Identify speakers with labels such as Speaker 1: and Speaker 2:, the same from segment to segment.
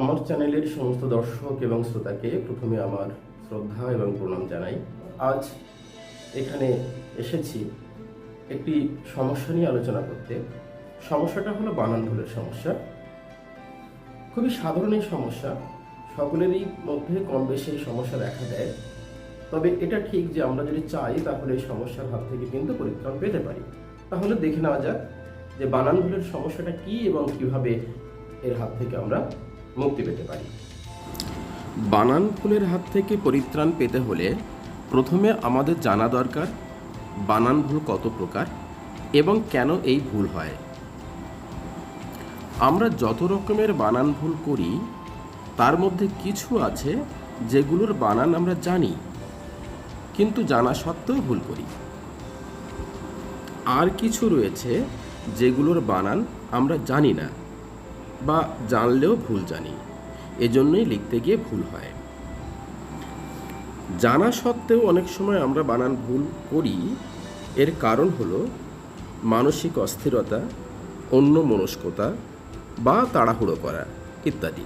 Speaker 1: আমার চ্যানেলের সমস্ত দর্শক এবং শ্রোতাকে প্রথমে আমার শ্রদ্ধা এবং প্রণাম জানাই। আজ এখানে এসেছি একটি সমস্যা নিয়ে আলোচনা করতে। সমস্যাটা হলো বানান ভুলের সমস্যা। খুবই সাধারণ এই সমস্যা। সকলেরই মধ্যে কম বেশি এই সমস্যা দেখা দেয়। তবে এটা ঠিক যে আমরা যদি চাই তাহলে এই সমস্যার হাত থেকে কিন্তু পরিত্রাণ পেতে পারি। তাহলে দেখে নেওয়া যাক যে বানান ভুলের সমস্যাটা কি এবং কীভাবে এর হাত থেকে আমরা মুক্তি পেতে পারি। বানান ভুলের হাত থেকে পরিত্রাণ পেতে হলে প্রথমে আমাদের জানা দরকার বানান ভুল কত প্রকার এবং কেন এই ভুল হয়। আমরা যত রকমের বানান ভুল করি, তার মধ্যে কিছু আছে যেগুলোর বানান আমরা জানি, কিন্তু জানা সত্ত্বেও ভুল করি। আর কিছু রয়েছে যেগুলোর বানান আমরা জানি না। বা জানলেও ভুল জানি, এজন্যই লিখতে গিয়ে ভুল হয়। জানা সত্ত্বেও অনেক সময় আমরা বানান ভুল করি, এর কারণ হলো মানসিক অস্থিরতা, অন্য মনস্কতা বা তাড়াহুড়ো করা ইত্যাদি।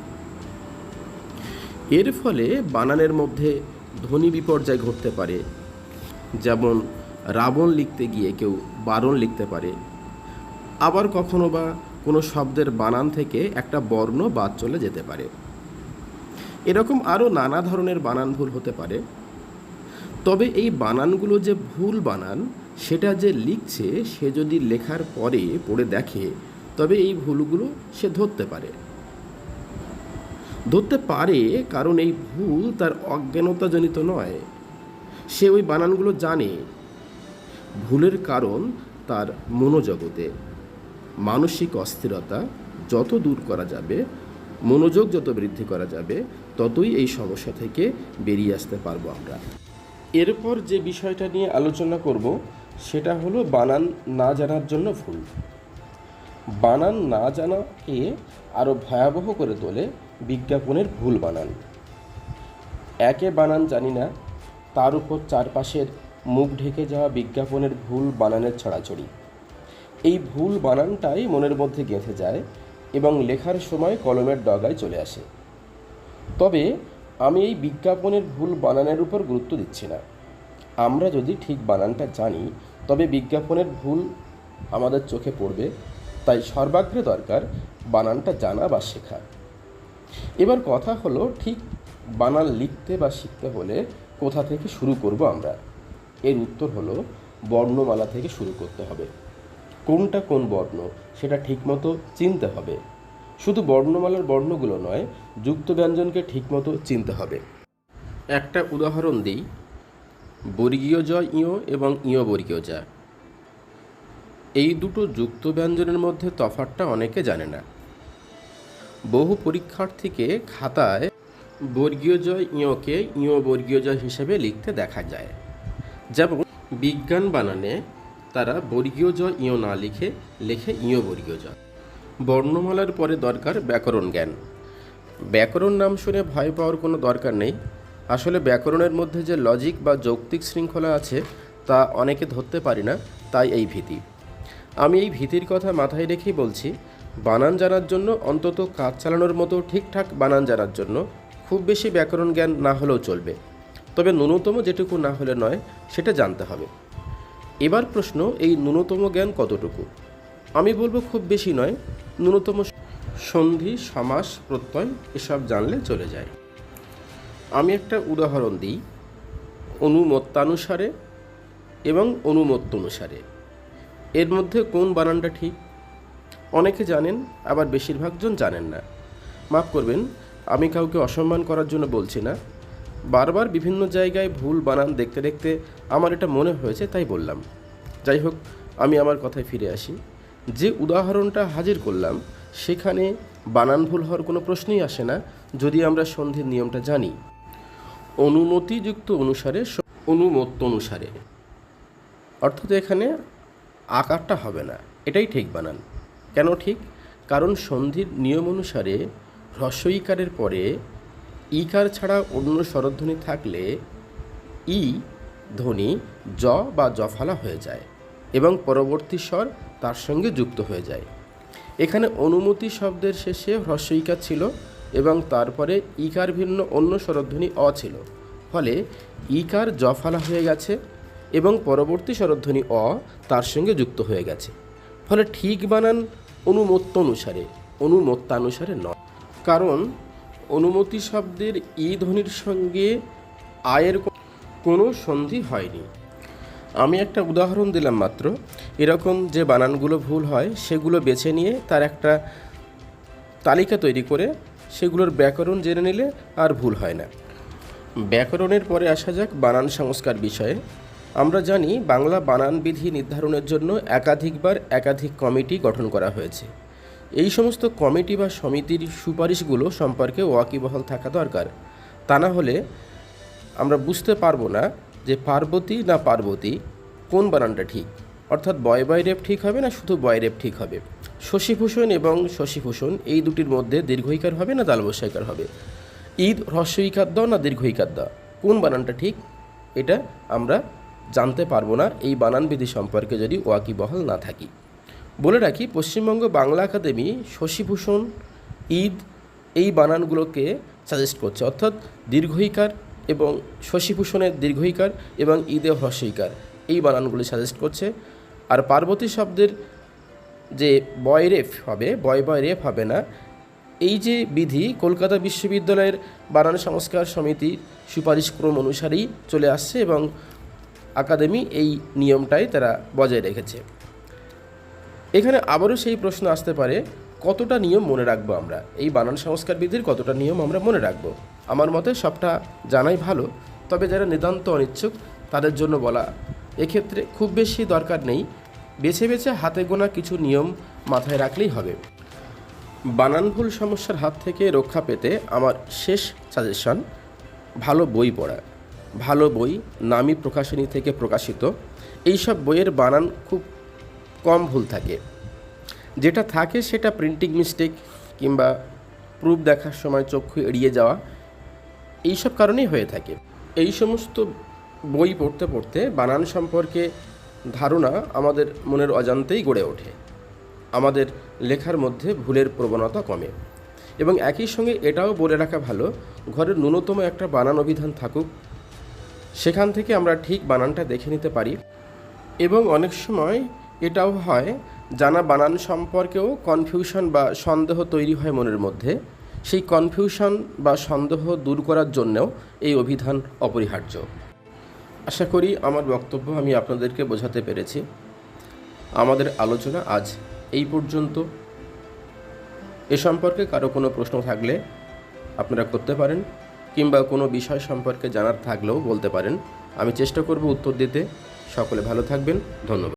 Speaker 1: এর ফলে বানানের মধ্যে ধ্বনি বিপর্যয় ঘটতে পারে, যেমন রাবণ লিখতে গিয়ে কেউ বারণ লিখতে পারে, আবার কখনো বা কোনো শব্দের বানান থেকে একটা বর্ণ বাদ চলে যেতে পারে। এরকম আরও নানা ধরনের বানান ভুল হতে পারে। তবে এই বানানগুলো যে ভুল বানান, সেটা যে লিখছে, সে যদি লেখার পরে পড়ে দেখে, তবে এই ভুলগুলো সে ধরতে পারে। ধরতে পারে কারণ এই ভুল তার অজ্ঞানতাজনিত নয়। সে ওই বানানগুলো জানে। ভুলের কারণ তার মনোজগতে। মানসিক অস্থিরতা যত দূর করা যাবে, মনোযোগ যত বৃদ্ধি করা যাবে, ততই এই সমস্যা থেকে বেরিয়ে আসতে পারব আমরা। এরপর যে বিষয়টা নিয়ে আলোচনা করব, সেটা হলো বানান না জানার জন্য ভুল। বানান না জানাকে আরও ভয়াবহ করে তোলে বিজ্ঞাপনের ভুল বানান। একে বানান জানি না, তার উপর চারপাশের মুখ ঢেকে যাওয়া বিজ্ঞাপনের ভুল বানানের ছড়াছড়ি। এই ভুল বানানটাই মনের মধ্যে গেঁথে যায় এবং লেখার সময় কলমের ডগায় চলে আসে। তবে আমি এই বিজ্ঞাপনের ভুল বানানের উপর গুরুত্ব দিচ্ছি না। আমরা যদি ঠিক বানানটা জানি, তবে বিজ্ঞাপনের ভুল আমাদের চোখে পড়বে, তাই সর্বাগ্রে দরকার বানানটা জানা বা শেখা। এবার কথা হলো ঠিক বানান লিখতে বা শিখতে হলে কোথা থেকে শুরু করব আমরা? এর উত্তর হলো বর্ণমালা থেকে শুরু করতে হবে। কোনটা কোন বর্ণ, সেটা ঠিকমতো চিনতে হবে। শুধু বর্ণমালার বর্ণগুলো নয়, যুক্ত ব্যঞ্জনকে ঠিকমতো চিনতে হবে। একটা উদাহরণ দিই। বর্গীয় জ ইয় এবং ইয় বর্গীয় যা এই দুটো যুক্ত ব্যঞ্জনের মধ্যে তফাৎটা অনেকে জানে না। বহু পরীক্ষার্থীকে খাতায় বর্গীয় জয় ইয়কে ইয় বর্গীয় জয় হিসেবে লিখতে দেখা যায়। যেমন, বিজ্ঞান বানানে তারা বর্গীয় জ ইয় না লিখে, লেখে ইয় বর্গীয় জ বর্ণমালার পরে দরকার ব্যাকরণ জ্ঞান। ব্যাকরণ নাম শুনে ভয় পাওয়ার কোনো দরকার নেই। আসলে ব্যাকরণের মধ্যে যে লজিক বা যৌক্তিক শৃঙ্খলা আছে, তা অনেকে ধরতে পারি না, তাই এই ভীতি। আমি এই ভীতির কথা মাথায় রেখেই বলছি, বানান জানার জন্য অন্তত কাজ চালানোর মতো ঠিকঠাক বানান জানার জন্য খুব বেশি ব্যাকরণ জ্ঞান না হলেও চলবে। তবে ন্যূনতম যেটুকু না হলে নয়, সেটা জানতে হবে। এবার প্রশ্ন, এই ন্যূনতম জ্ঞান কতটুকু? আমি বলব খুব বেশি নয়, ন্যূনতম সন্ধি, সমাস, প্রত্যয়, এসব জানলে চলে যায়। আমি একটা উদাহরণ দিই, অনুমত্তানুসারে এবং অনুমত্ত অনুসারে এর মধ্যে কোন বানানটা ঠিক? অনেকে জানেন, আবার বেশিরভাগজন জানেন না। মাফ করবেন, আমি কাউকে অসম্মান করার জন্য বলছি না। বারবার বিভিন্ন জায়গায় ভুল বানান দেখতে দেখতে আমার এটা মনে হয়েছে, তাই বললাম। যাই হোক, আমি আমার কথায় ফিরে আসি। যে উদাহরণটা হাজির করলাম, সেখানে বানান ভুল হওয়ার কোনো প্রশ্নই আসে না, যদি আমরা সন্ধির নিয়মটা জানি। অনুমতিযুক্ত অনুসারে অনুমত্ত অনুসারে অর্থাৎ এখানে আকারটা হবে না, এটাই ঠিক বানান। কেন ঠিক? কারণ সন্ধির নিয়ম অনুসারে হ্রস্বইকারের পরে ইকার ছাড়া অন্য স্বরধ্বনি থাকলে ই ধ্বনি জ বা জফালা হয়ে যায় এবং পরবর্তী স্বর তার সঙ্গে যুক্ত হয়ে যায়। এখানে অনুমতি শব্দের শেষে হ্রস্বইকার ছিল এবং তারপরে ইকার ভিন্ন অন্য স্বরধ্বনি অ ছিল। ফলে ইকার জফালা হয়ে গেছে এবং পরবর্তী স্বরধ্বনি অ তার সঙ্গে যুক্ত হয়ে গেছে। ফলে ঠিক বানান অনুমত্ত অনুসারে অনুমত্তানুসারে নয়। কারণ অনুমতি শব্দের ই ধ্বনির সঙ্গে আয়ের কোনো সন্ধি হয়নি। আমি একটা উদাহরণ দিলাম মাত্র। এরকম যে বানানগুলো ভুল হয়, সেগুলো বেছে নিয়ে তার একটা তালিকা তৈরি করে সেগুলোর ব্যাকরণ জেনে নিলে আর ভুল হয় না। ব্যাকরণের পরে আসা যাক বানান সংস্কার বিষয়ে। আমরা জানি বাংলা বানান বিধি নির্ধারণের জন্য একাধিকবার একাধিক কমিটি গঠন করা হয়েছে। এই সমস্ত কমিটি বা সমিতির সুপারিশগুলো সম্পর্কে ওয়াকিবহাল থাকা দরকার। তা না হলে আমরা বুঝতে পারব না যে পার্বতী না পার্বতী, কোন বানানটা ঠিক? অর্থাৎ বয় বয় রেপ ঠিক হবে না শুধু বয় রেপ ঠিক হবে? শশীভূষণ এবং শশীভূষণ এই দুটির মধ্যে দীর্ঘইকার হবে না তালবসাইকার হবে? ঈদ হ্রস্বইকার দ না দীর্ঘইকার দ? কোন বানানটা ঠিক? এটা আমরা জানতে পারব না। এই বানানবিধি সম্পর্কে যদি ওয়াকিবহাল না থাকি। বলে রাখি, পশ্চিমবঙ্গ বাংলা একাডেমি শশীভূষণ, ঈদ, এই বানানগুলোকে সাজেস্ট করছে। অর্থাৎ দীর্ঘইকার এবং শশীভূষণের দীর্ঘইকার এবং ঈদে হ্রস্বইকার এই বানানগুলি সাজেস্ট করছে। আর পার্বতী শব্দের যে বয় রেফ হবে, বয় বয় রেফ হবে না, এই যে বিধি কলকাতা বিশ্ববিদ্যালয়ের বানান সংস্কার সমিতি সুপারিশক্রম অনুসারেই চলে আসছে এবং একাডেমি এই নিয়মটাই তারা বজায় রেখেছে। এখানে আবারও সেই প্রশ্ন আসতে পারে, কতটা নিয়ম মনে রাখব আমরা? এই বানান সংস্কার বিধির কতটা নিয়ম আমরা মনে রাখব? আমার মতে সবটা জানাই ভালো, তবে যারা নিতান্ত অনিচ্ছুক, তাদের জন্য বলা। এক্ষেত্রে খুব বেশি দরকার নেই, বেছে বেছে হাতে গোনা কিছু নিয়ম মাথায় রাখলেই হবে। বানান ভুল সমস্যার হাত থেকে রক্ষা পেতে আমার শেষ সাজেশন, ভালো বই পড়া। ভালো বই নামী প্রকাশনী থেকে প্রকাশিত। এইসব বইয়ের বানান খুব কম ভুল থাকে। যেটা থাকে সেটা প্রিন্টিং মিস্টেক কিংবা প্রুফ দেখার সময় চক্ষু এড়িয়ে যাওয়া, এইসব কারণেই হয়ে থাকে। এই সমস্ত বই পড়তে পড়তে বানান সম্পর্কে ধারণা আমাদের মনের অজান্তেই গড়ে ওঠে। আমাদের লেখার মধ্যে ভুলের প্রবণতা কমে। এবং একই সঙ্গে এটাও বলে রাখা ভালো, ঘরের ন্যূনতম একটা বানান অভিধান থাকুক, সেখান থেকে আমরা ঠিক বানানটা দেখে নিতে পারি। এবং অনেক সময় এটাও হয়, জানা বানান সম্পর্কেও কনফিউশন বা সন্দেহ তৈরি হয় মনের মধ্যে। সেই কনফিউশন বা সন্দেহ দূর করার জন্যও এই অভিধান অপরিহার্য। আশা করি আমার বক্তব্য আমি আপনাদেরকে বোঝাতে পেরেছি। আমাদের আলোচনা আজ এই পর্যন্ত। এ সম্পর্কে কারও কোনো প্রশ্ন থাকলে আপনারা করতে পারেন, কিংবা কোনো বিষয় সম্পর্কে জানার থাকলেও বলতে পারেন। আমি চেষ্টা করব উত্তর দিতে। সকলে ভালো থাকবেন। ধন্যবাদ।